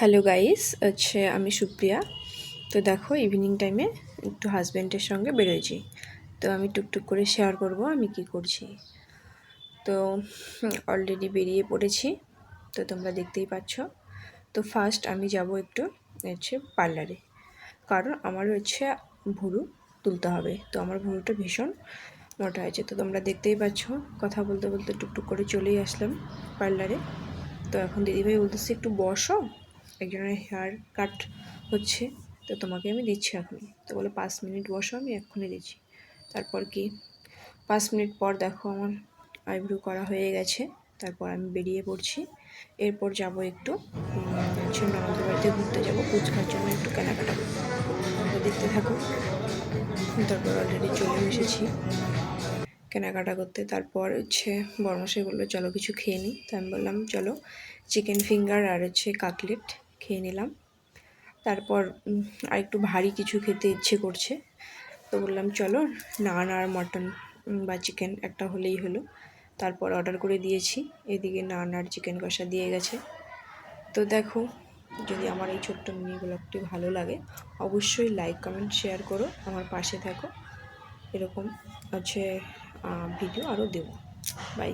Hello guys হচ্ছে আমি সুপ্রিয়া। তো দেখো ইভিনিং টাইমে একটু হাজব্যান্ডের সঙ্গে বেরোয়েছি। তো আমি টুকটুক করে শেয়ার করব, আমি কি করছি। তো অলরেডি বেরিয়ে পড়েছি। তো তোমরা দেখতেই পাচ্ছ। তো ফার্স্ট আমি যাব একটু হচ্ছে পার্লারে কারণ আমার হচ্ছে ভুরু তুলতে হবে। তো আমার ভুরুটা ভীষণ মোটা হয়েছে। তো তোমরা দেখতেই পাচ্ছ, কথা বলতে বলতে টুকটুক করে চলেই আসলাম পার্লারে তো এখন দিদিভাই বলতেছে, একটু বসো। একজনের হেয়ার কাট হচ্ছে, তো তোমাকে আমি দিচ্ছি এখনই। তো বলে, পাঁচ মিনিট বসো, আমি এক্ষুনি দিচ্ছি। তারপর কি? পাঁচ মিনিট পর দেখো আমার আইব্রু করা হয়ে গেছে, তারপর আমি বেরিয়ে পড়ছি। এরপর যাব একটু ননদের বাড়িতে ঘুরতে যাব ফুচকার জন্য একটু কেনাকাটা করব দেখতে থাকো। তারপর অলরেডি চলে এসেছি কেনাকাটা করতে। তারপর হচ্ছে বর্মশাই বলল, চলো কিছু খেয়ে নিই তো আমি বললাম, চলো চিকেন ফিঙ্গার আর হচ্ছে কাকলেট খেয়ে নিলাম। তারপর আর একটু ভারী কিছু খেতে ইচ্ছে করছে। তো বললাম, চলো, নান আর মটন বা চিকেন একটা হলেই হলো। তারপর অর্ডার করে দিয়েছি। এদিকে নান আর চিকেন কষা দিয়ে গেছে। তো দেখো, যদি আমার এই ছোট্ট মিনি ব্লগটি ভালো লাগে, অবশ্যই লাইক, কমেন্ট, শেয়ার করো, আমার পাশে থাকো। এরকম হচ্ছে ভিডিও আরও দেবো। বাই।